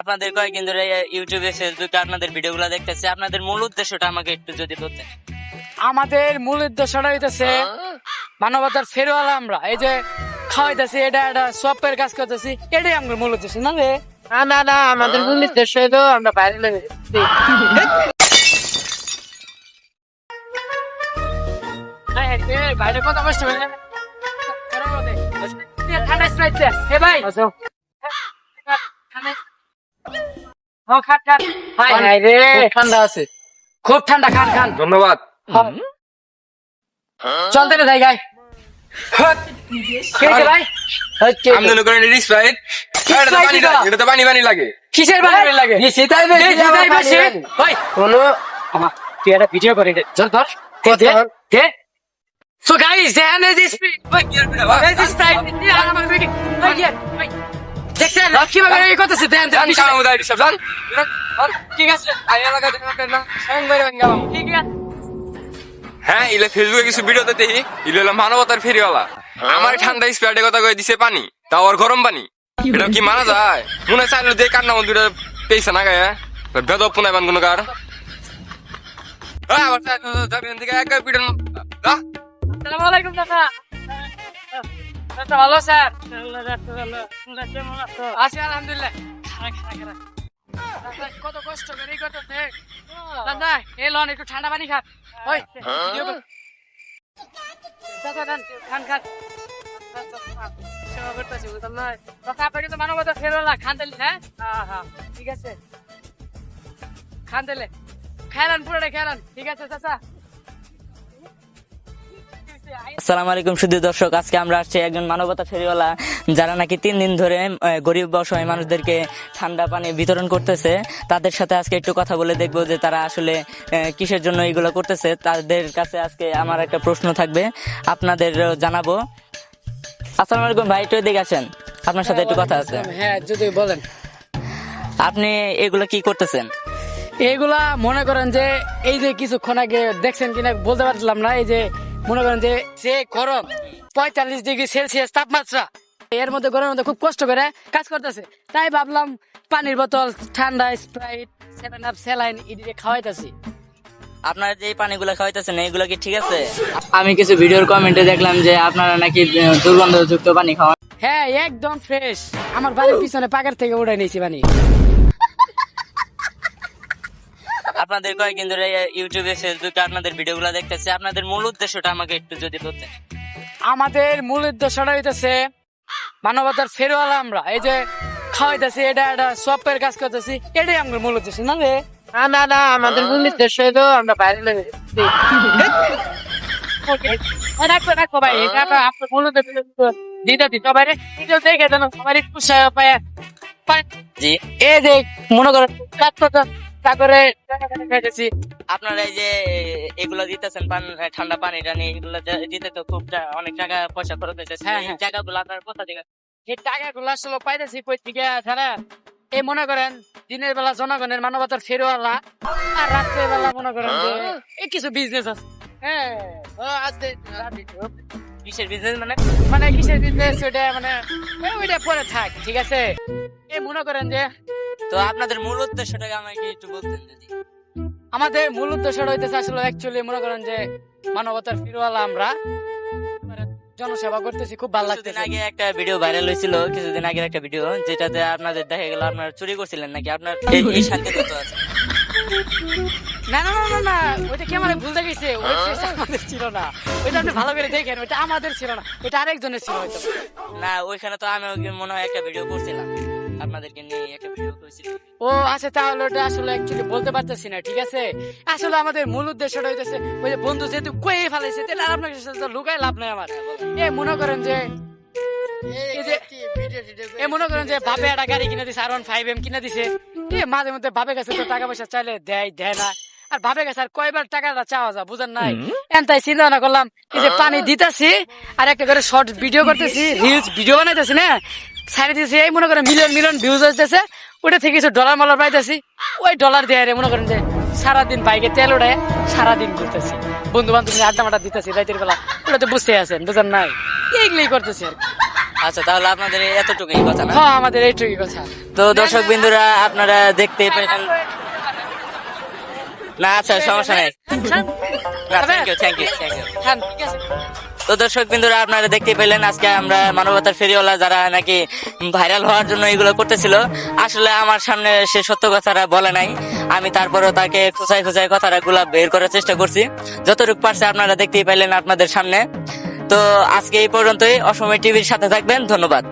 আপনাদের কয়েকদিন ধরে ইউটিউবে ফেসবুকে আপনাদের ভিডিওগুলো দেখতেছি আপনাদের মূল উদ্দেশ্যটা আমাকে একটু যদি বলতেন আমাদের মূল উদ্দেশ্যটা হইতেছে মানবতার ফেরওয়ালা আমরা এই যে খাওয়াইতেছি এটা এটা সবের কাজ করতেছি এটাই আমার মূল উদ্দেশ্য না রে না না না আমাদের মূল উদ্দেশ্য তো আমরা বাইরে বাইরে হয়ে। গরম মধ্যে। ঠান্ডা স্প্রাইট দে। এ ভাই ঠান্ডা- ও, খান, খান। হাই, হাই রে। ঠান্ডা আছে। খুব ঠান্ডা খান খান। ধন্যবাদ। চলতে রে যাই গাই ভাই? একটা ভিডিও করে চল ধর। দেখছেন কীভাবে এই করতেছে দেন দেন কাম উদাই সব জান ঠিক আছে আই এলাকা দেখতে না সঙ্গ মেরে গেলাম ঠিক আছে হ্যাঁ ইলে ফেসবুকে কিছু ভিডিওতে দেখি ইলে হলো মানবতার ফেরিওয়ালা আমার ঠান্ডা স্প্রাইটের কথা কয়ে দিছে পানি তাও আর গরম পানি এটা কি মানা যায় মনে চাইলো দিয়ে কান্না মন্দিরে পেয়েছে না গায়ে বেদব পুনাই বান কোনো কার হ্যাঁ আবার দিকে এক পিটন আসসালামু আলাইকুম দাদা দাদা ভালো স্যার? আছি? আলহামদুলিল্লাহ। কত কষ্ট করে এই করতেছে দাদা এই লন একটু ঠান্ডা পানি খান ওই ভিডিও কর। দাদা দাদা, খান খান সেবা করতেছি বুঝলাম না দাদা আপনাকে তো মানবতা ফেরোলা খান তাহলে হ্যাঁ? হ্যাঁ হ্যাঁ ঠিক আছে। খান তাহলে খেলান পুরোটা খেলান ঠিক আছে চাচা। আসসালামু আলাইকুম শুধু দর্শক। আজকে আমরা আসছি একজন মানবতা ফেরিওয়ালা যারা নাকি তিন দিন ধরে গরিব অসহায় মানুষদেরকে ঠান্ডা পানি বিতরণ করতেছে। তাদের সাথে আজকে একটু কথা বলে দেখব যে তারা আসলে কিসের জন্য এগুলো করতেছে। তাদের কাছে আজকে আমার একটা প্রশ্ন থাকবে আপনাদের জানাব। আসসালামু আলাইকুম ভাই একটু এদিকে আসেন। আপনার সাথে একটু কথা আছে। হ্যাঁ যদি বলেন। আপনি এগুলো কি করতেছেন? এইগুলা মনে করেন যে এই যে কিছুক্ষণ আগে দেখছেন কিনা বলতে পারছিলাম না এই যে মনে করেন যে যে গরম পঁয়তাল্লিশ ডিগ্রি সেলসিয়াস তাপমাত্রা এর মধ্যে গরমের মধ্যে খুব কষ্ট করে কাজ করতেছে। তাই ভাবলাম পানির বোতল ঠান্ডা স্প্রাইট সেভেন আপ স্যালাইন ইডিকে খাওয়াইতেছি। আপনারা যে পানিগুলো খাওয়াইতেছেন এগুলো কি ঠিক আছে? আমি কিছু ভিডিওর কমেন্টে দেখলাম যে আপনারা নাকি দুর্গন্ধযুক্ত পানি খাওয়ান। হ্যাঁ একদম ফ্রেশ আমার বাড়ির পিছনে পাকার থেকে উড়াই নিয়েছি পানি। আপনাদের কয়েকদিন ধরে ইউটিউবে ফেসবুকে আপনাদের ভিডিওগুলো দেখতেছি আপনাদের মূল উদ্দেশ্যটা আমাকে একটু যদি বলতেন। আমাদের মূল উদ্দেশ্যটা হইতেছে মানবতার ফেরওয়ালা আমরা। এই যে খাওয়াইতেছি এটা এটা সবের কাজ করতেছি এটাই আমার মূল উদ্দেশ্য না রে? না না না আমাদের মূল উদ্দেশ্য তো আমরা বাইরে লেগে রাখো রাখো ভাই এটা আপনার মূল উদ্দেশ্য দিতে দিত। বাইরে ভিডিও দেখে আমার একটু সহায় পায়। জি। এ যে মনে করো খাইতেছি। আপনারা এই যে এগুলো দিতেছেন পান ঠান্ডা পানি টানি এগুলো দিতে তো খুব অনেক টাকা পয়সা খরচ হয়েছে। হ্যাঁ, এই হ্যাঁ। জায়গাগুলো আপনার কোথা থেকে এই টাকাগুলো আসলে পাইতেছি কই থেকে ছাড়া এই মনে করেন দিনের বেলা জনগণের মানবতার ফেরওয়ালা আর রাত্রে বেলা মনে করেন যে এই কিছু বিজনেস আছে। হ্যাঁ আছে কিসের বিজনেস মানে? মানে কিসের বিজনেস ওইটা মানে ওইটা পরে থাক ঠিক আছে? এই মনে করেন যে তো আপনাদের মূল উদ্দেশ্যটাকে আমাকে একটু বলতেন যদি। আমাদের মূল উদ্দেশ্যটা হইতেছে আসলে অ্যাকচুয়ালি মনে করেন যে মানবতার ফিরওয়ালা আমরা। জনসেবা করতেছি খুব ভালো লাগতেছে। আগে একটা ভিডিও ভাইরাল হয়েছিল কিছুদিন আগের একটা ভিডিও যেটাতে আপনাদের দেখা গেল আপনারা চুরি করছিলেন নাকি? আপনার এই শান্তি কত আছে? না না না না ওইটা কি আমার ভুল দেখেছে ওই আমাদের ছিল না। ওইটা আপনি ভালো করে দেখেন ওইটা আমাদের ছিল না ওইটা আরেকজনের ছিল হয়তো। না ওইখানে তো আমি মনে হয় একটা ভিডিও করছিলাম। আপনাদেরকে নিয়ে একটা ভিডিও ও আচ্ছা তাহলে ওটা আসলে অ্যাকচুয়ালি বলতে পারতেছি না ঠিক আছে? আসলে আমাদের মূল উদ্দেশ্যটা হইতেছে ওই যে বন্ধু যেহেতু কয়ে ফেলাইছে তাহলে আর আপনার সাথে তো লুকাই লাভ নাই আমার। এ মনে করেন যে এ মনে করেন যে বাপে একটা গাড়ি কিনে দিছে আর ওয়ান ফাইভ এম কিনে দিছে। এ মাঝে মধ্যে বাপের কাছে তো টাকা পয়সা চাইলে দেয় দেয় না। আর বাপের কাছে আর কয়বার টাকাটা চাওয়া যায় বুঝেন নাই? এন তাই চিন্তা ভাবনা করলাম এই যে পানি দিতেছি আর একটা করে শর্ট ভিডিও করতেছি রিলস ভিডিও বানাইতেছি না? ছাড়ে দিয়েছি এই মনে করেন মিলিয়ন মিলিয়ন ভিউজ আসতেছে ওটা থেকে কিছু ডলার মালার পাইতেছি ওই ডলার দিয়ে রে মনে করেন যে সারাদিন বাইকে তেল উড়ায় সারাদিন ঘুরতেছি বন্ধু বান্ধব আড্ডা মাড্ডা দিতেছি রাতের বেলা ওটা তো বুঝতে আছেন বুঝেন নাই এইগুলোই করতেছি আর আচ্ছা তাহলে আপনাদের এতটুকুই কথা না হ্যাঁ আমাদের এইটুকুই কথা তো দর্শক বিন্দুরা আপনারা দেখতে পেলেন না আচ্ছা সমস্যা নেই thank you thank you thank you হ্যাঁ তো দর্শক বিন্দুরা, আপনারা দেখতে পেলেন আজকে আমরা মানবতার ফেরিওয়ালা যারা নাকি ভাইরাল হওয়ার জন্য এগুলো করতেছিল। আসলে আমার সামনে সে সত্য কথাটা বলে নাই। আমি তারপরেও তাকে খোঁচাই খোঁচাই কথাটা গুলা বের করার চেষ্টা করছি। যতটুকু পারছে আপনারা দেখতেই পাইলেন আপনাদের সামনে। তো আজকে এই পর্যন্তই। অসময় টিভির সাথে থাকবেন। ধন্যবাদ।